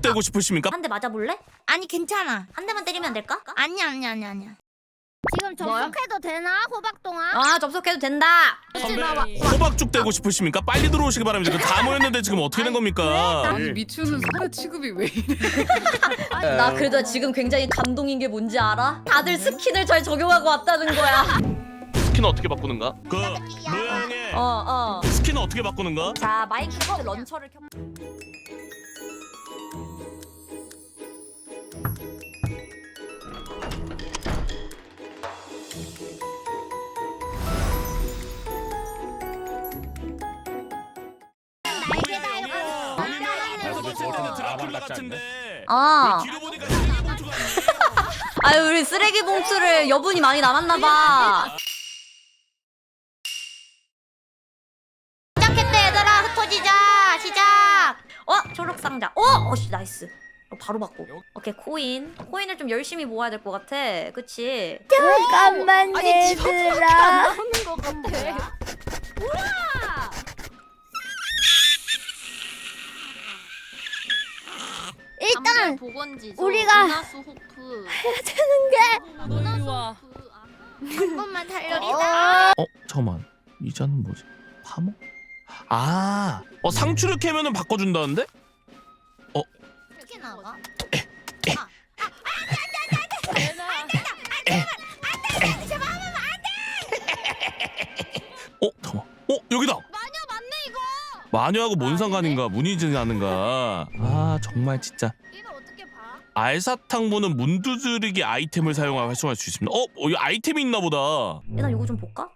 되고 싶으십니까? 한 대 맞아볼래? 아니 괜찮아. 한 대만 때리면 안 될까? 아니야 아니야 아니야 아니야. 지금 접속해도 되나 호박동아? 아 접속해도 된다. 선배 호박죽 되고 싶으십니까? 빨리 들어오시기 바랍니다. 그다 모였는데 지금 어떻게 된 겁니까? 아니 미추는 사회 취급이 왜 이래? 나 그래도 지금 굉장히 감동인 게 뭔지 알아? 다들 스킨을 잘 적용하고 왔다는 거야. 스킨 어떻게 바꾸는가? 그 모양의 어 어. 스킨 어떻게 바꾸는가? 자 마이크로프트 런처를 켜. 같은데 아. 뒤로 보니까 쓰레기 봉투가 아유 우리 쓰레기 봉투를 여분이 많이 남았나 봐. 시작했대 얘들아 흩어지자 시작. 어 초록 상자. 어 어씨 나이스. 어, 바로 받고. 오케이 코인. 코인을 좀 열심히 모아야 될 것 같아. 그치? 잠깐만 얘들아. 하는 것 같아. 일단 보건지 우리가 호프 되는 와. 한 번만 살려리다. 어 잠깐만 이 잔은 뭐지? 파모? 아, 어 상추를 캐면은 바꿔준다는데? 이렇게 나가. 마녀하고 뭔 상관인가? 문의지 않은가? 아 정말 진짜. 이거 어떻게 봐? 알사탕분은 문두드리기 아이템을 사용하여 활성화할 수 있습니다. 어, 어, 이 아이템이 있나 보다. 일단 요거 좀 볼까?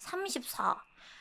34.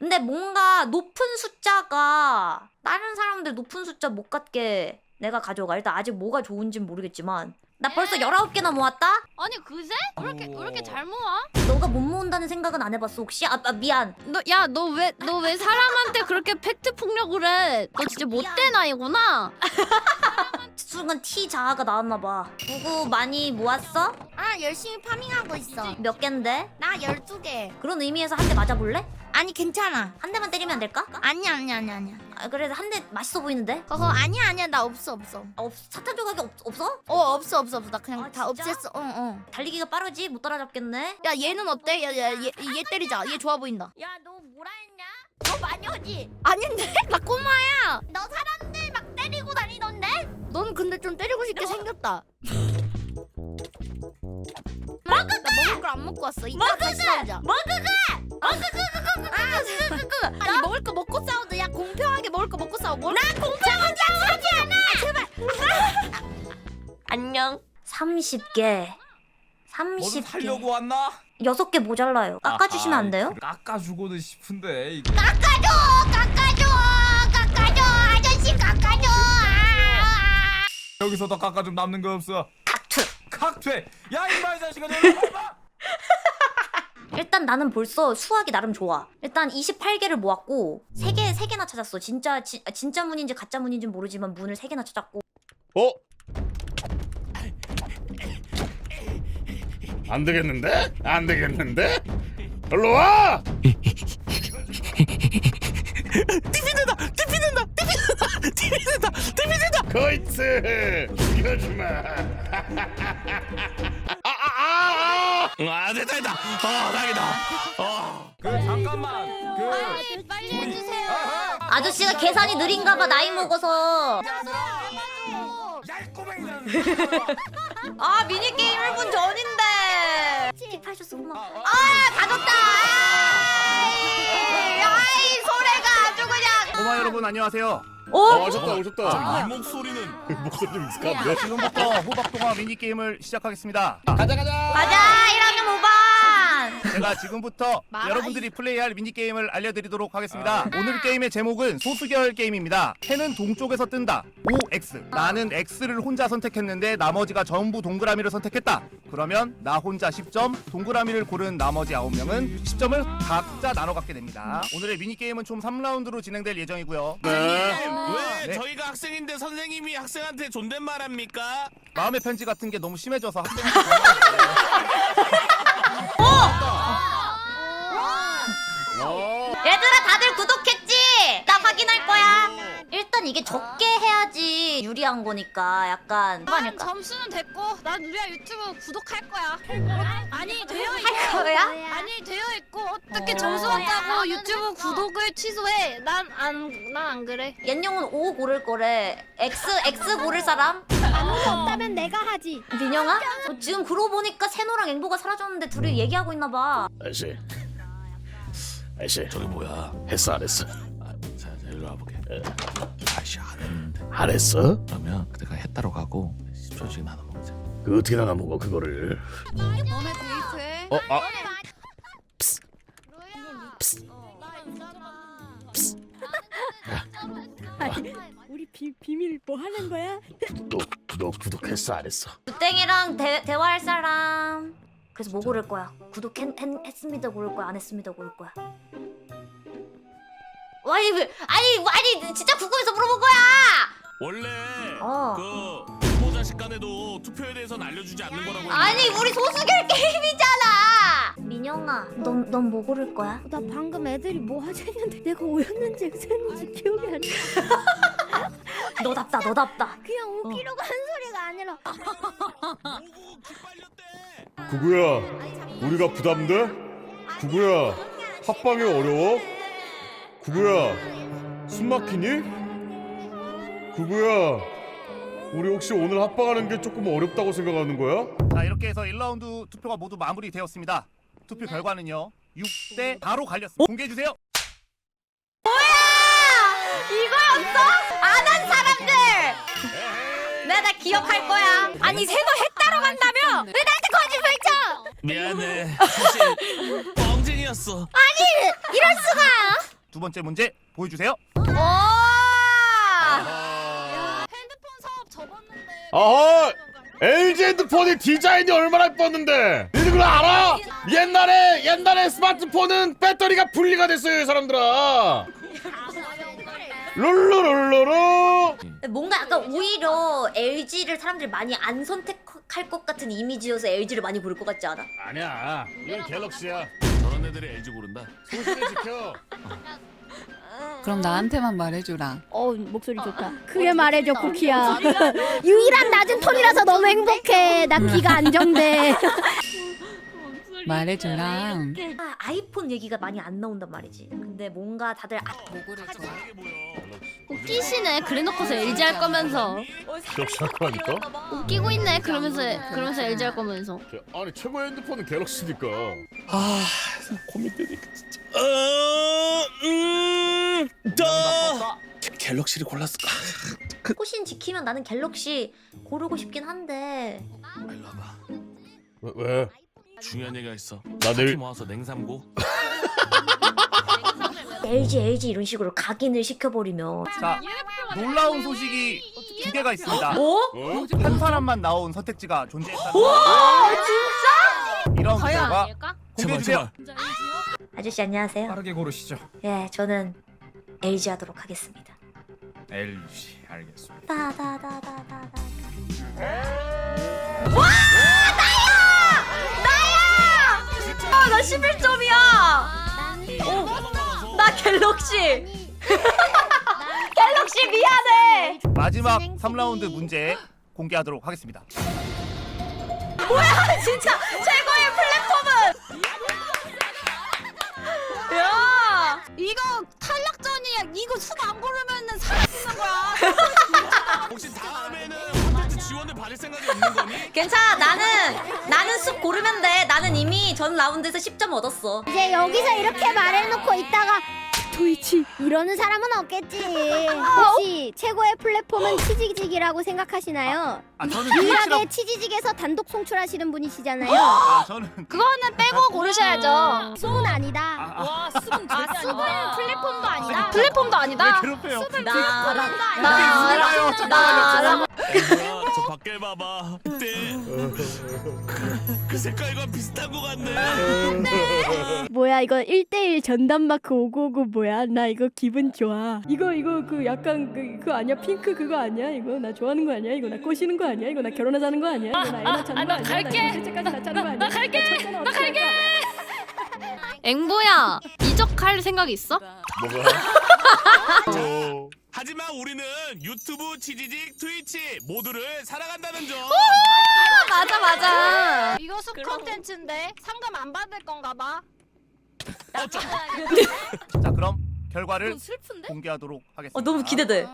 근데 뭔가 높은 숫자가 다른 사람들 높은 숫자 못 갖게 내가 가져가. 일단 아직 뭐가 좋은진 모르겠지만 나 벌써 19개나 모았다? 아니 그새? 왜 이렇게 왜 이렇게 잘 모아? 너가 못 모은다는 생각은 안 해봤어 혹시? 아, 아 미안. 너 야 너 왜 너 왜 사람한테 그렇게 팩트 폭력을 해? 너 진짜 못된 아이구나. 순간 T 자아가 나왔나 봐. 누구 많이 모았어? 아 열심히 파밍하고 있어. 몇 갠데? 나 12개. 그런 의미에서 한 대 맞아볼래? 아니 괜찮아. 한 대만 때리면 안 될까? 아니야 아니야 아니야 아니야. 아, 그래도 한대 맛있어 보이는데? 그거 아니야 아니야 나 없어 없어. 아, 없, 사탄 조각이 없, 없어? 어 없어 없어 없어 나 그냥 아, 다 진짜? 없앴어. 어 어. 달리기가 빠르지? 못 따라잡겠네? 야 얘는 어때? 야야얘 얘 때리자. 얘 좋아 보인다. 야 너 뭐라 했냐? 너 마녀지? 아닌데? 나 꼬마야. 너 사람들 막 때리고 다니던데? 넌 근데 좀 때리고 싶게 생겼다. 먹을까? 나 먹을 걸 안 먹고 왔어. 이따 다시 싸우자. 아니 먹을 거 먹고 싸우자. 야 공평 하게 먹을 거 먹고 싸워. 뭘? 나 공평하지 하지 않아. 제발. 안녕. 30개. 뭐좀 30개. 살려고 왔나? 6개 모자라요. 깎아주시면 안 돼요? 깎아주고는 싶은데 이게 깎아줘, 깎아줘, 깎아줘, 아저씨 깎아줘. 아. 여기서 더 깎아 좀 남는 거 없어. 닥트. 칵퇴. 야 이 마 이 자식아 내가 봐. 일단 나는 벌써 수학이 나름 좋아. 일단 28개를 모았고 3개 3개나 찾았어. 진짜 지, 아, 진짜 문인지 가짜 문인지 모르지만 문을 3개나 찾았고 어? 안 되겠는데? 안 되겠는데? 일로 와! 디비된다! 디비된다! 디비된다! 디비된다! 디비된다! 거이츠! 죽여주마! 아, 아, 아, 아! 아 됐다 됐다! 아 다행이다! 아. 그 잠깐만. 그 빨리 빨리 해주세요. 아저씨가 계산이 느린가 봐 나이 먹어서. 아 미니게임 1분 전인데. 팁 하셨어 고마워. 아, 아 가졌다. 아이, 아이 소래가 아주 그냥. 꼬마 여러분 안녕하세요. 오. 어, 오셨다 오셨다. 이 목소리는 목소리 좀 익숙한데? 지금부터 호박동화 미니게임을 시작하겠습니다. 가자 가자! 가자 1학년 5반. 제가 지금부터 말아, 여러분들이 플레이할 미니게임을 알려드리도록 하겠습니다. 오늘 게임의 제목은 소수결 게임입니다. 해는 동쪽에서 뜬다. OX. 나는 X를 혼자 선택했는데 나머지가 전부 동그라미를 선택했다. 그러면 나 혼자 10점, 동그라미를 고른 나머지 9명은 10점을 각자 나눠 갖게 됩니다. 오늘의 미니게임은 총 3라운드로 진행될 예정이고요. 네. 왜 네. 저희가 학생인데 선생님이 학생한테 존댓말 합니까? 마음의 편지 같은 게 너무 심해져서 학생 어. 얘들아 다들 구독했지? 나 확인할 거야. 일단 이게 적게 해야지 유리한 거니까 약간 난 아닐까? 점수는 됐고 난 우리야 유튜브 구독할 거야. 아니 되어 할 있고 거야? 아니 되어 있고 어떻게 어. 점수 왔다고 유튜브 구독을 취소해? 난 안 난 안 그래. 옌용은 O 고를 거래. X X 고를 사람? 아무도 없다면 내가 하지. 민영아? 어, 지금 그러고 보니까 세노랑 앵보가 사라졌는데 둘이 얘기하고 있나 봐. 아저씨 아저씨 저기 뭐야? 했어 안 했어? 아, 자, 자 일로 와보게. 아씨 안 했는데. 안 했어? 그러면 내가 했다로 가고 10초씩 나눠 먹자. 그 어떻게 나눠 먹어 그거를 너네 데이트해? 어? 아 우리 비, 비밀 뭐 하는 거야? 너, 너 구독했어 안 했어? 땡이랑 대, 대화할 사람. 그래서 뭐 고를 거야? 구독했습니다 고를 거야? 안 했습니다 고를 거야? 아니 왜- 아니 아니 진짜 궁금해서 물어본 거야. 원래 어. 그 후보자 식 간에도 투표에 대해서는 알려주지 않는 거라고. 아니 우리 소수결 게임이잖아. 민영아, 넌 넌 뭐 고를 거야? 나 방금 애들이 뭐 하자 했는데 내가 오였는지 X였는지 기억이 안 나. 너답다 너답다. 그냥 웃기려고 한 소리가 아니라 구구야, 우리가 부담돼? 구구야, 합방이 어려워? 구구야, 숨 막히니? 구구야, 우리 혹시 오늘 합방하는 게 조금 어렵다고 생각하는 거야? 자 이렇게 해서 1라운드 투표가 모두 마무리되었습니다. 투표 결과는요 6대 4로 갈렸습니다. 공개해 주세요. 이거였어? 안 한 사람들. 내가 다 기억할 거야. 아니 세노 했다로 간다며? 왜 나한테 거짓말 쳐? 미안해. 사실 뻥쟁이였어. 이럴 수가. 두 번째 문제 보여주세요. 오. 핸드폰 사업 접었는데. 아하! LG 핸드폰의 디자인이 얼마나 예뻤는데! 니들 그거 알아? 옛날에, 옛날에 스마트폰은 배터리가 분리가 됐어요, 이 사람들아! 룰루룰루루! 뭔가 약간 오히려 LG를 사람들이 많이 안 선택 할 것 같은 이미지여서 LG를 많이 고를 것 같지 않아? 아니야, 이건 갤럭시야. 저런 애들이 LG 고른다. 소신을 지켜. 그럼 나한테만 말해주라. 어 목소리 좋다. 크게 말해줘 쿠키야. 유일한 낮은 톤이라서 너무 행복해. 나 귀가 안정돼. 말해주라. 아, 아이폰 얘기가 많이 안 나온단 말이지. 근데 뭔가 다들 아, 뭐고를 좋아. 이게 뭐야? 웃기시네. 그래놓고서 LG 할 거면서 갤럭시 할 거라니까? 웃기고 있네. 그러면서 그러면서 LG 할 거면서. 아니, 최고 핸드폰은 갤럭시니까. 아, 고민되니까 진짜. 어, 음, 더. 갤럭시를 골랐을까? 호신 지키면 나는 갤럭시 고르고 싶긴 한데 일로 와봐. 왜? 왜? 중요한 얘기가 있어. 나 내일- 모아서 냉삼고. LG LG 이런 식으로 각인을 시켜버리면 자 놀라운 소식이 두 개가 있습니다. 뭐? 어? 한 사람만 나온 선택지가 존재했다는 거. 진짜? 이런 결과? 공개해 제발 주세요. 제발. 아저씨 안녕하세요. 빠르게 고르시죠. 예, 저는 LG 하도록 하겠습니다. LG 알겠습니다. 따다다다다다. 와 나 11점이야. 오, 나 갤럭시. 갤럭시 미안해. 마지막 3라운드 문제 공개하도록 하겠습니다. 뭐야 진짜 최고의 플랫폼은. 야. 이거 탈락전이야. 이거 수안 고르면은 사라지는 거야. 혹시 다음에는 지원을 받을 생각이 없는 거니? 괜찮아 나는 나는 숲 고르면 돼 나는 이미 전 라운드에서 10점 얻었어 이제 여기서 이렇게 말해놓고 있다가 도이치 이러는 사람은 없겠지. 혹시 최고의 플랫폼은 치지직이라고 생각하시나요? 아 저는 유일하게 트위치라고 치지직에서 단독 송출하시는 분이시잖아요. 아 저는 그거는 빼고 고르셔야죠. 수은 아니다. 아, 와 수분 아, 수분 플랫폼도 아니다. 아, 플랫폼도 아니다. 왜 괴롭혀요? 나랑 나랑 나랑 뭐야? 저 밖에 봐봐. 이때 그, 그 색깔과 비슷한 거 같네. 뭐야 이거 1대1 전담 마크 5959 뭐야? 나 이거 기분 좋아. 이거 이거 그 약간 그 그거 아니야? 핑크 그거 아니야? 이거 나 좋아하는 거 아니야? 이거 나 꼬시는 거 아니야? 이거 나 결혼하자는 거 아니야? 이거 나 애 낳자는 거나 아니야? 갈게. 나 실제까지 낳자는 거 아니야? 나 갈게. 나 갈게. 앵보야 이적할 생각 있어? 뭐가? 어, 하지만 우리는 유튜브, 치지직, 트위치 모두를 사랑한다는 점. 맞아 맞아. 이거 숲 컨텐츠인데 상금 안 받을 건가 봐. 자 그럼 결과를 슬픈데? 공개하도록 하겠습니다. 어 너무 기대돼.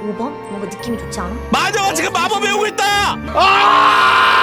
5번? 뭔가 느낌이 좋지 않아? 마녀가 지금 마법 배우고 있다. 아!